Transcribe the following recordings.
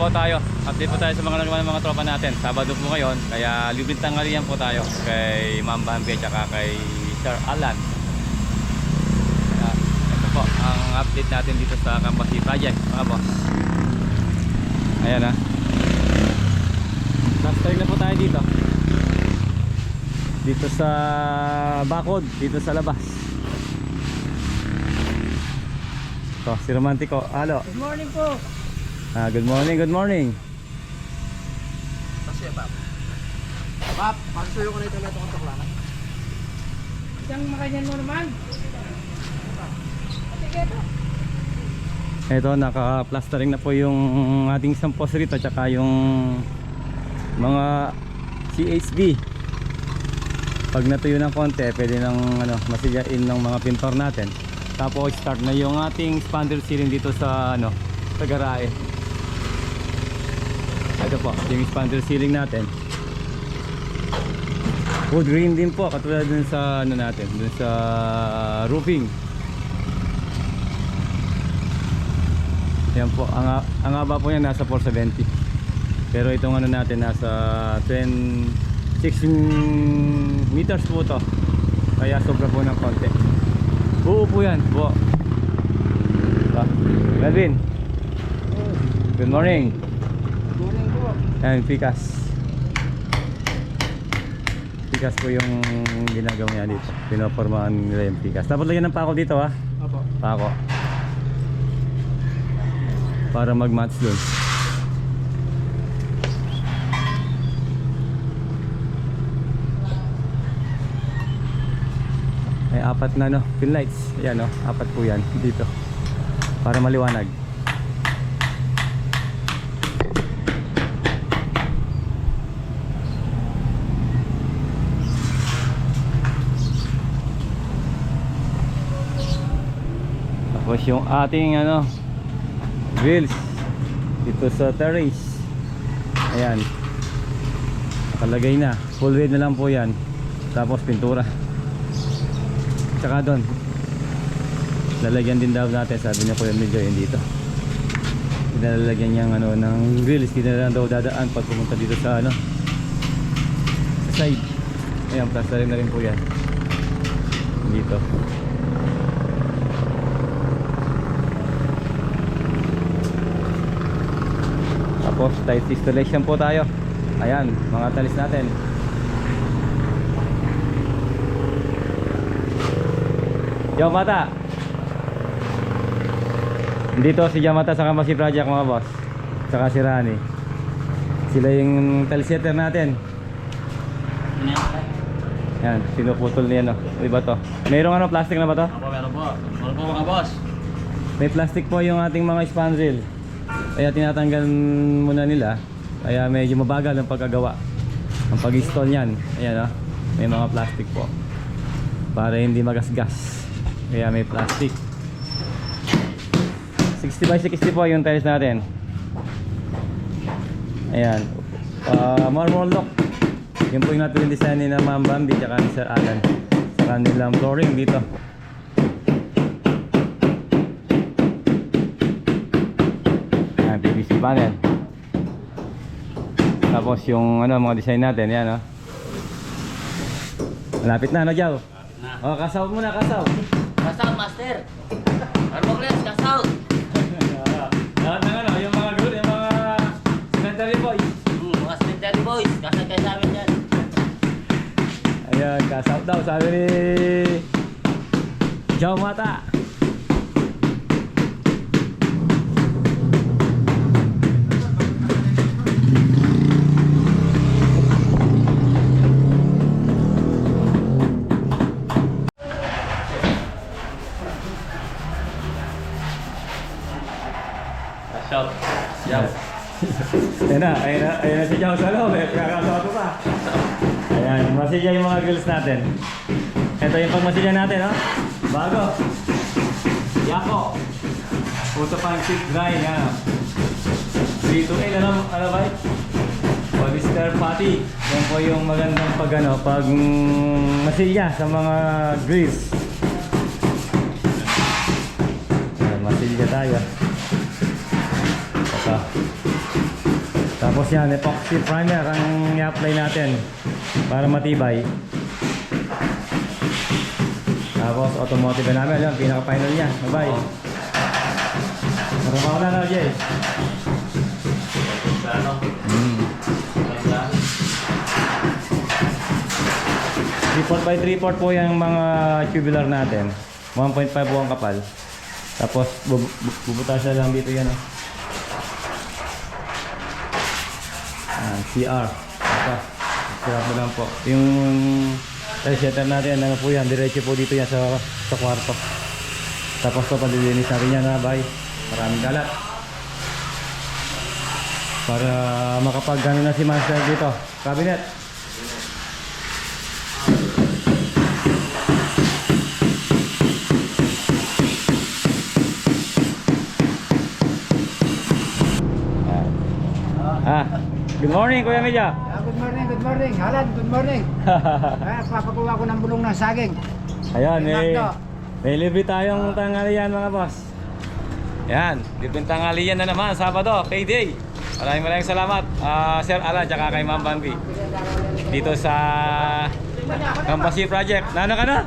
po tayo. Update po tayo sa mga nagawa ng mga tropa natin. Sabado po ngayon, kaya libreng tanghalian po tayo kay Ma'am Bambi at saka kay Sir Alan. Kaya, ito po ang update natin dito sa Kambasi Project, mga boss. Ayan ha. Last time na po tayo dito. Dito sa Bakod, dito sa labas. Ito, si Romantico. Halo. Good morning po. Ah, good morning, good morning. Kasi Pap. Pap, pagsuyo ko na ito na itong tuklanan. Isang makanyan mo naman. Ito, naka-plastering na po yung ating isang post rito tsaka yung mga CHB. Pag natuyo ng konti, pwede nang ano, masiyain ng mga pintor natin. Tapos start na yung ating spandrel sealing dito sa ano, sa garahe. Ito po, yung spandrel sealing natin. Wood green din po, katulad dun sa ano natin, dun sa roofing. Yan po, ang, ang haba po yan nasa 470. Pero itong ano natin nasa 10, 16 meters po to. Kaya sobra po ng konti. Buo po yan, buo. Diba? Melvin, good morning. Good morning po. Yan, Pikas. Pikas po yung ginagawa niya dito. Pinoformahan nila yung Pikas. Dapat lagyan ng pako dito ha. Opo. Pako. Para mag-match dun. May apat na no, pin lights. Ayan no, apat po yan dito. Para maliwanag. Tapos yung ating ano wheels dito sa terrace. Ayan. Nakalagay na. Full red na lang po yan. Tapos pintura. Tsaka doon. Lalagyan din daw natin. Sabi niya Kuya Medyo yun dito. Nilalagyan niyang ano ng grills. Hindi na lang daw dadaan pag pumunta dito sa ano sa side. Ayan, plasterin na rin po yan. Dito. Tapos tight installation po tayo. Ayan, mga talis natin. Yo mata. Dito si Jamata sa Kamasi Project mga boss. Saka si Rani. Sila yung talsetter natin. Yan, sinuputol niya no. Iba to. Mayroong ano, plastic na ba to? Opo, meron po. Meron po mga boss. May plastic po yung ating mga spandrel. Kaya tinatanggal muna nila. Kaya medyo mabagal ang pagkagawa. Ang pag-install niyan. Ayan oh. May mga plastic po. Para hindi magasgas. Kaya may plastic. 60 by 60 po yung tiles natin. Ayan. Uh, marble lock. Yun po yung natuloy design ni na Ma'am Bambi tsaka ni Sir Alan. Sa kanilang flooring dito. Ayan, PVC panel. Tapos yung ano, mga design natin, yan oh. Malapit na, ano, Jow? Na. Oh, kasaw muna, kasaw. Kasout, master. Arbogles, kasout. Lahat ng ano, yung mga group, yung mga cemetery boys. Hmm, mga cemetery boys. Kasal kayo sa amin dyan. Ayan, kasaw daw, sabi ni Jow Mata. Grills natin. Ito yung pagmasilya natin, oh. Bago. Yako. Puto pang seat dry, yan. 3 to 8, ano, ano ba? Polyester patty. Yan po yung magandang pag ano, pag mm, masilya sa mga grills. Masilya tayo. Ito. Tapos yan, epoxy primer ang i-apply natin para matibay. Tapos automotive na namin, yan, pinaka-final niya. Bye-bye. Trabaho na na, Jay. Ano? Mm. Sa 3-4 by 3-4 po yung mga tubular natin. 1.5 po ang kapal. Tapos bub bu- bubutasan lang dito yan. Oh. Ah, CR. Ito. CR mo lang po. Yung setter natin, ano po yan, diretso po dito yan sa, sa kwarto. Tapos to palilinis natin yan ha, bye. Maraming galat. Para makapag na si Master dito. Cabinet. Good morning Kuya Medya. Ah, good morning, good morning. Halan, good morning. Ah, papakuha ko ng bulong ng saging. Ayan, may, Exacto. may libre tayong tanghalian mga boss. Yan, libreng tanghalian na naman, Sabado, payday. Maraming maraming salamat, ah, Sir Alan, tsaka kay Ma'am Bambi. Dito sa Campasi Project. Nano ka na?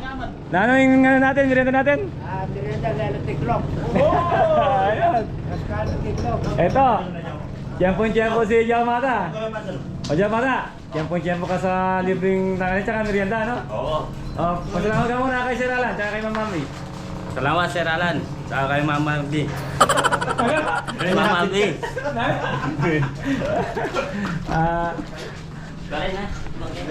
Nano yung ano natin, merienda natin? Ah, Miranda Lalo Tiklop. Ayan. Rascalo Tiklop. Eto, tiyempo-tiyempo si Yamata. O Yamata, tiyempo-tiyempo ka sa libreng tanghalian tsaka merienda, no? Oo. Oh, pasalamat ka muna kay Sir Alan, tsaka kay Ma'am. Salamat Sir Alan. Sa kay B. Kay Mama B. Ah,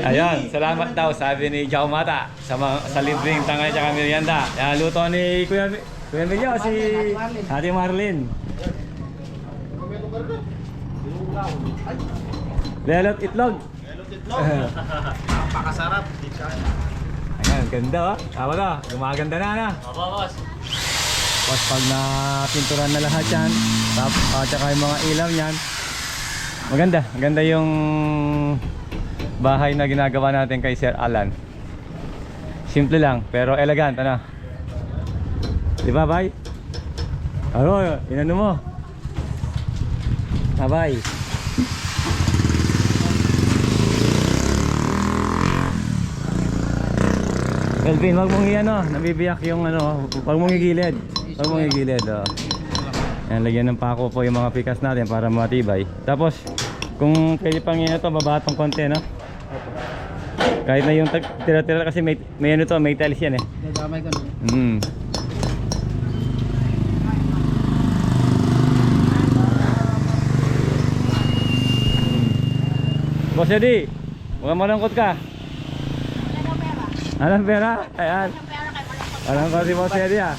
Ayan, salamat daw sabi ni Jao Mata sa mga, sa libreng tanghali at merienda. Yan, luto ni Kuya Kuya Emilio si Ate Marlin. Lelot itlog. Pakasarap. Ayan, ganda oh. Tama na, gumaganda na na. Opo, boss. Tapos pag na pinturan na lahat yan, tapos at saka yung mga ilaw niyan, maganda. Maganda yung bahay na ginagawa natin kay Sir Alan. Simple lang, pero elegant, ano? Di ba, bay? Ano, inano mo? Abay. Elvin, wag mong i-ano, nabibiyak yung ano, wag mong igilid. Wag mong igilid, oh. Yan, lagyan ng pako po yung mga pikas natin para matibay. Tapos, kung pwede pang yun ito, babatong konti, no? Kahit na yung tira-tira kasi may, may ano to, may tiles yan eh. Dadamay ko nun. Mm. Boss Eddie, mukhang malungkot ka. Anong pera? Ayan. Alam ko si Boss Eddie ah.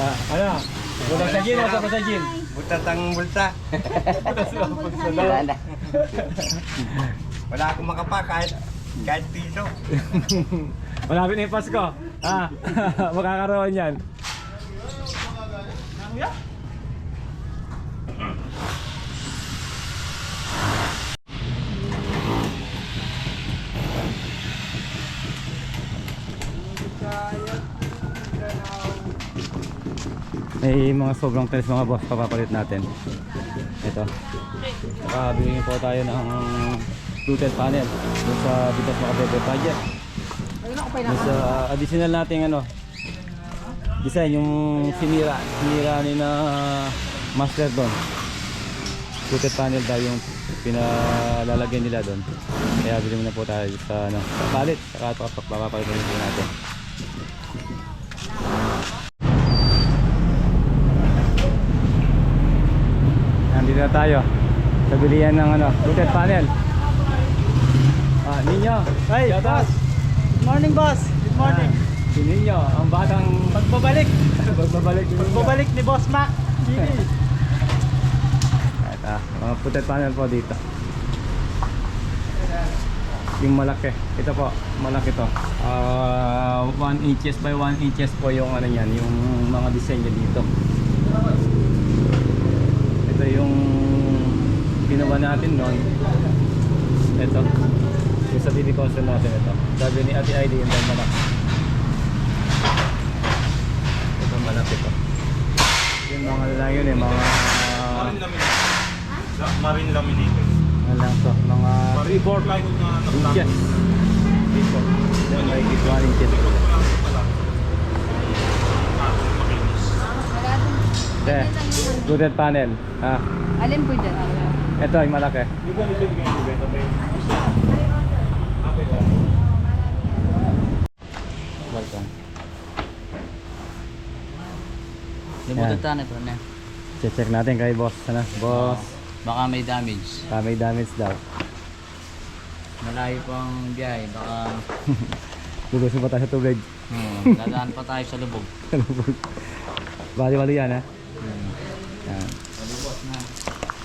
Ah, ano? Bulag sa gin o sa gin? Butatang bulsa. Wala akong makapa kahit kahit piso. Malapit na yung Pasko. Ah, makakaroon yan. May mga sobrang tiles mga boss papapalit natin. Ito. Saka bibigyan po tayo ng fluted panel dun sa Bitas Macabebe project. Mas uh, additional natin ano design yung sinira sinira ni na master doon fluted panel daw yung pinalalagyan nila doon kaya bili muna po tayo sa ano sa palit saka ito kapag papapalitan po natin nandito na tayo sa bilihan ng ano fluted panel ah ninyo Hey, shout out. boss. Good morning, boss. Good morning. Ah, si Ninyo, ang batang Pagbabalik. pagbabalik ni. Pagbabalik ni Boss Mac. At, ah, mga putet panel po dito. Yung malaki. Ito po, malaki to. Ah, 1 inches by 1 inches po yung ano yan, yung mga design dito. Yung ginawa natin noon. Ito. Yung sa TV console natin ito. Sabi ni Ate ID yung malaki. Ito malaki to. Yung mga lalaki yun eh, mga La- Marine laminated. Ano lang to, mga Marine 3-4 plywood na nakaplan. inches. 3-4. Then may 1 inches. Lang. Okay. Hooded panel. Ah, Alin po dyan? Ito yung malaki. Welcome. Limutan ito na. Check natin kay boss. Ano? Boss, Baka may damage. ah, may damage daw. Malayo pang biyahe. Baka Lulusin pa tayo sa tubig. hmm, dadaan pa tayo sa lubog. Bali-bali yan ha. Hmm.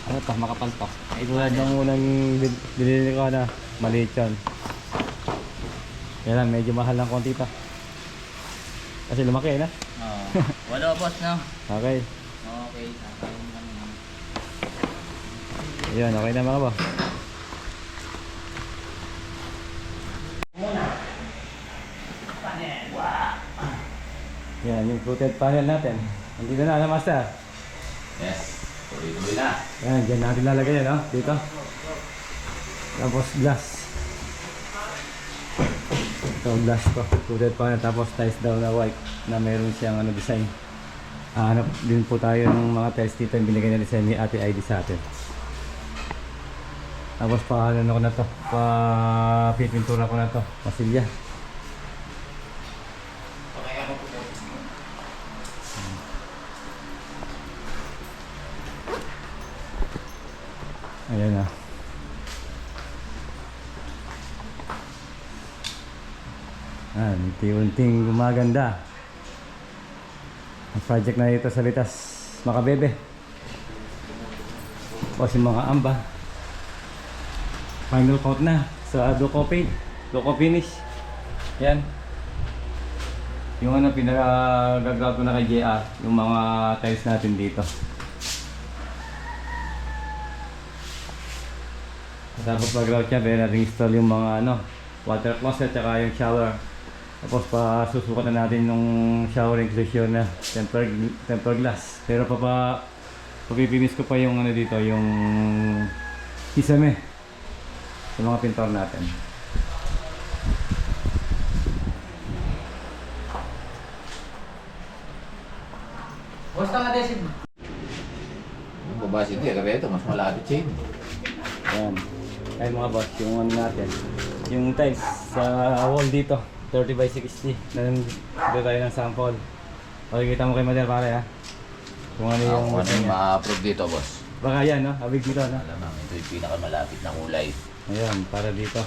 Yan. Na. Ano to, makapal to. Ay, tulad ng unang bin- binili ko na, maliit yun. Lang, medyo mahal ng konti to. Kasi lumaki na. Oo. Wala boss no? Okay. Okay. Tatayin lang yan. Ayun, okay na mga boss. Yan, yung fluted panel natin. Andito na, ano master? Yes. Tuloy-tuloy na. Yan, dyan natin lalagay yan, no? Dito. Tapos glass. Ito glass ko. Fluted panel, tapos tiles daw na white na meron siyang ano, design. Hanap din po tayo ng mga tiles dito yung binigay na design ni Ate ID sa atin. Tapos pa ano ko na to, pa pipintura ko na to, pasilya. Ayan na. Ah, unti-unting gumaganda. Ang project na ito sa Litas, Makabebe. O si mga amba. Final coat na sa Duco Paint. Duco Finish. Yan. Yung ano, pinagagawa ko na kay JR, yung mga tiles natin dito. Tapos pag-grout niya, pwede natin install yung mga ano, water closet tsaka yung shower. Tapos pa susukat na natin yung shower inclusion na temper, temper glass. Pero pa pa papipinis ko pa yung ano dito, yung kisame sa mga pintor natin. Basta nga desid. Babasa hindi, kaya ito, mas malapit siya. Ayan. Ayun mga boss, yung ano natin. Yung tiles sa wall dito, 30 by 60. Nandito tayo ng sample. Pakikita mo kay Madel pare ha. Kung ano yung Ako ano yung ma-approve dito, boss. Baka yan no, abig dito no. Alam mo, ito yung pinakamalapit na kulay. Ayan, para dito.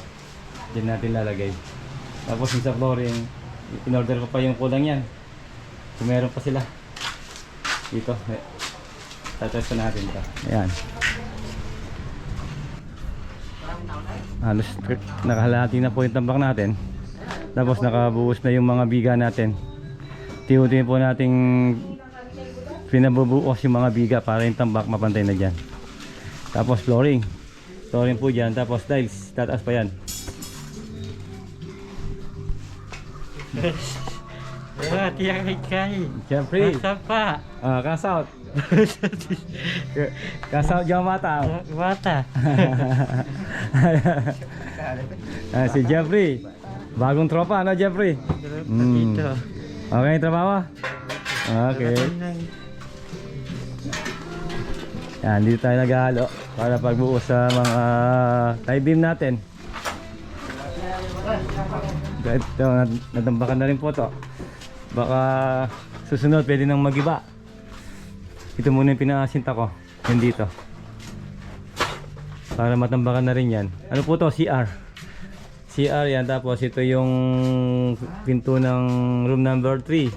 Diyan natin lalagay. Tapos yung sa flooring, in-order ko pa yung kulang yan. Kung meron pa sila. Dito. Tatest natin ito. Ayan. Halos nakahalati na po yung tambak natin. Tapos nakabuhos na yung mga biga natin. Tiutin po nating pinabubuos yung mga biga para yung tambak mapantay na dyan. Tapos flooring. Flooring po dyan. Tapos tiles. Tataas pa yan. Ah, tiyak kay Kay. Siyempre. Basta pa. Ah, cash out. Out dyan mata. Bata. ah, si Jeffrey. Bagong tropa, ano Jeffrey? Mm. Dito. Okay yung trabaho? Okay. Yan, dito tayo naghahalo para pagbuo sa mga tie beam natin. Ito, nadambakan na rin po to. Baka susunod pwede nang magiba. Ito muna yung pinakasinta ko. Yan dito. Para matambakan na rin yan. Ano po to? CR. CR yan. Tapos ito yung pinto ng room number 3.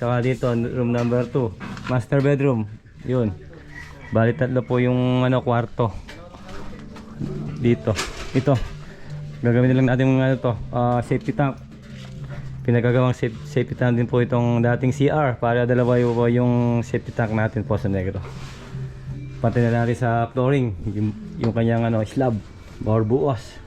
Saka dito room number 2. Master bedroom. Yun. Bali tatlo po yung ano kwarto. Dito. Ito. Gagamitin lang natin yung ano to, ah, safety tank. Pinagagawang safe- safety tank din po itong dating CR para dalawa yung, yung safety tank natin po sa negro. Pati na natin sa flooring, yung, yung kanyang ano, slab or buos.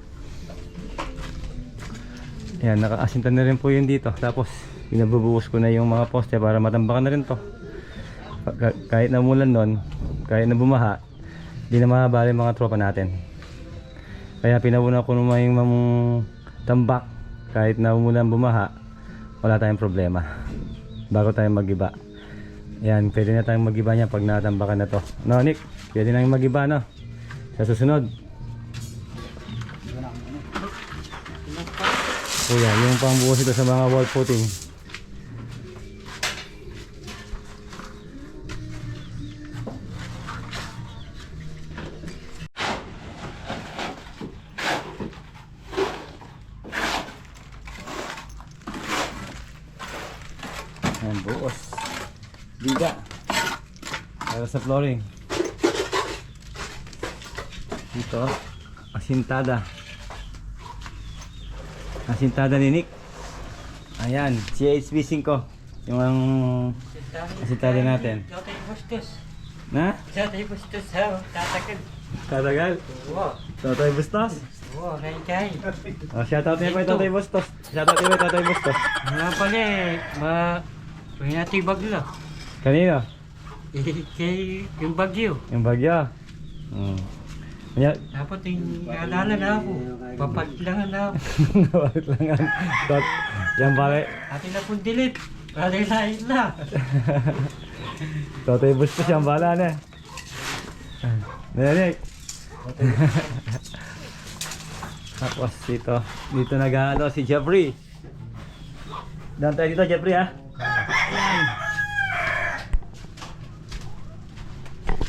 Ayan, nakaasinta na rin po yun dito. Tapos, pinabubuhos ko na yung mga poste para matambakan na rin to. Ka- kahit na mulan nun, kahit na bumaha, Hindi na mabali mga tropa natin. Kaya pinauna ko naman yung tambak kahit na umulan bumaha, wala tayong problema. Bago tayo magiba. Yan, pwede na tayong magiba niya pag natambakan na to. No, Nick? Pwede na yung magiba, no? Sa susunod. Kuya, yung pambuhos ito sa mga wall footing. Ayan, buos. Biga. Para sa flooring. Dito, asintada. Asintada ni Nick. Ayan, CHB 5. Yung ang asintada natin. Ikaw tayo bustos. Na? Ikaw tayo bustos ha. Tatagal. Tatagal. Oo. Totoy Bustos. Oo, kay kay. Oh, shoutout niyo kay Totoy Bustos. Shoutout niyo kay Totoy Bustos. Nga pala eh. Ma... Natin yung bagyo. Kanino? Kay yung bagyo. Yung bagyo. Hmm. Kanya, Dapat yung alala na ako. Papatlangan na ako. Bakit lang yan? Tot, yan pare. Atin na pong dilit. Para lain na. Totoy Bustos yan bala na. Narinig. Tapos dito, dito nag-ano si Jeffrey. Doon tayo dito Jeffrey ha.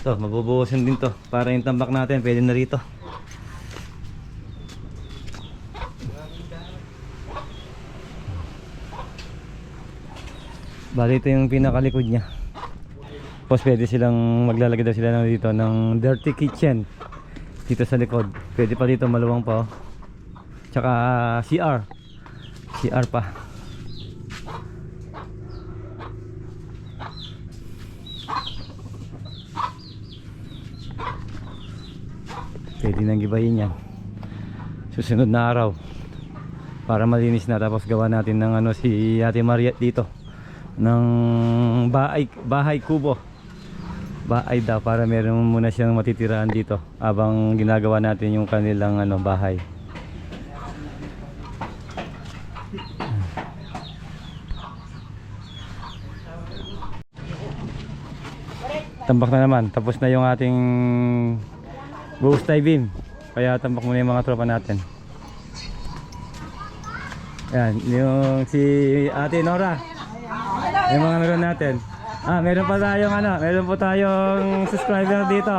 Ito, mabubuhusan din to para yung tambak natin pwede na rito. Bali ito yung pinakalikod niya. Tapos pwede silang maglalagay daw sila ng dito ng dirty kitchen dito sa likod. Pwede pa dito maluwang pa oh. Tsaka CR. CR pa. Nang gibayin yan. Susunod na araw. Para malinis na tapos gawa natin ng ano si Ate Maria dito. Ng bahay bahay kubo. Bahay daw para meron muna siyang matitiraan dito habang ginagawa natin yung kanilang ano bahay. Tambak na naman. Tapos na yung ating ghost diving kaya tambak muna yung mga tropa natin yan yung si ate Nora yung mga meron natin. Ah, meron pa tayong ano, meron po tayong subscriber dito.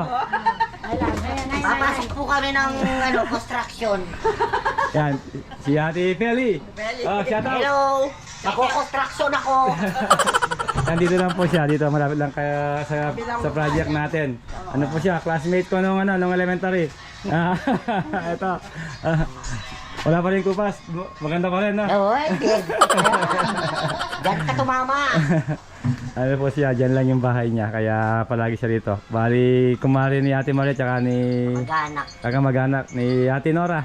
Papasok po kami ng ano, construction. Yan, si Ate Feli. Oh, shout out. Hello! Ako, construction ako. Nandito lang po siya, dito malapit lang kaya sa, sa project natin. Ano po siya, classmate ko nung ano, nung elementary. Ah, ito. Ah, wala pa rin kupas. Maganda pa rin, no? Oo, eh. Diyan ka tumama. ano po siya, dyan lang yung bahay niya, kaya palagi siya dito. Bali, kumari ni Ate Maria, tsaka ni... Mag-anak. Kaka mag-anak ni Ate Nora.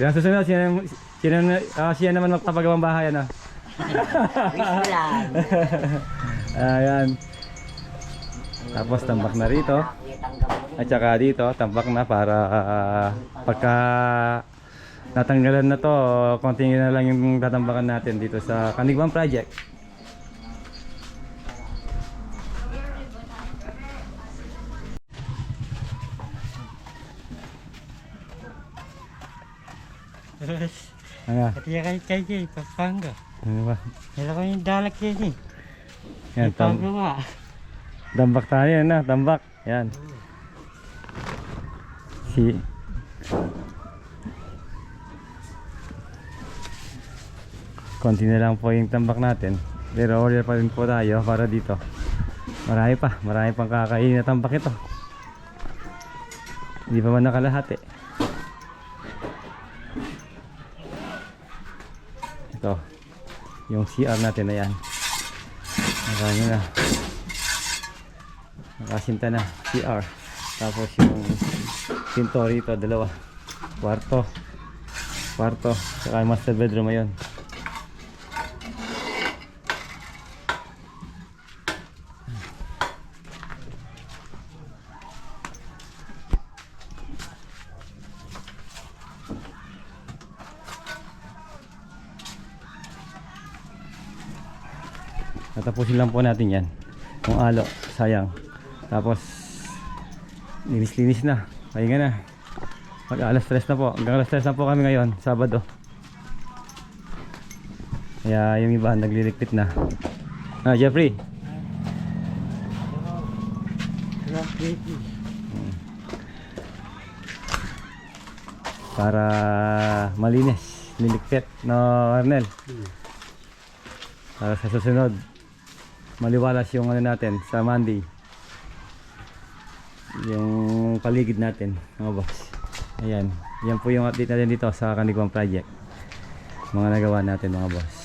Yan susunod, sino, sino, ah, siya naman magpapagawang bahay, ano? Wish lang. Ayan. Tapos tambak na rito. At saka dito, tambak na para ah, pagka natanggalan na to, konti na lang yung tatambakan natin dito sa Kanigban Project. Ano? Pati kay kay kay. Papanga. Ano ba? Kailan ko yung dalak yan eh. Yan, tam Pagawa. tambak tayo yan na, tambak. Yan. Si konti na lang po yung tambak natin pero order pa rin po tayo para dito marami pa, marami pang kakain na tambak ito hindi pa man nakalahati ito yung CR natin na yan marami na. Nakasinta na CR tapos yung pinto rito dalawa. Kwarto. Kwarto. Saka master bedroom ayun Tatapusin lang po natin yan. Yung alo, sayang. Tapos, linis-linis na. Pahinga na. Mag alas 3 na po. Hanggang alas 3 na po kami ngayon, Sabado. Kaya yung iba nagliligpit na. Ah, Jeffrey. Para malinis, niligpit, no, Arnel? Para sa susunod, maliwalas yung ano natin sa Monday. Yung paligid natin, mga boss. Ayan, yan po yung update natin dito sa Kanigwang Project. Mga nagawa natin mga boss.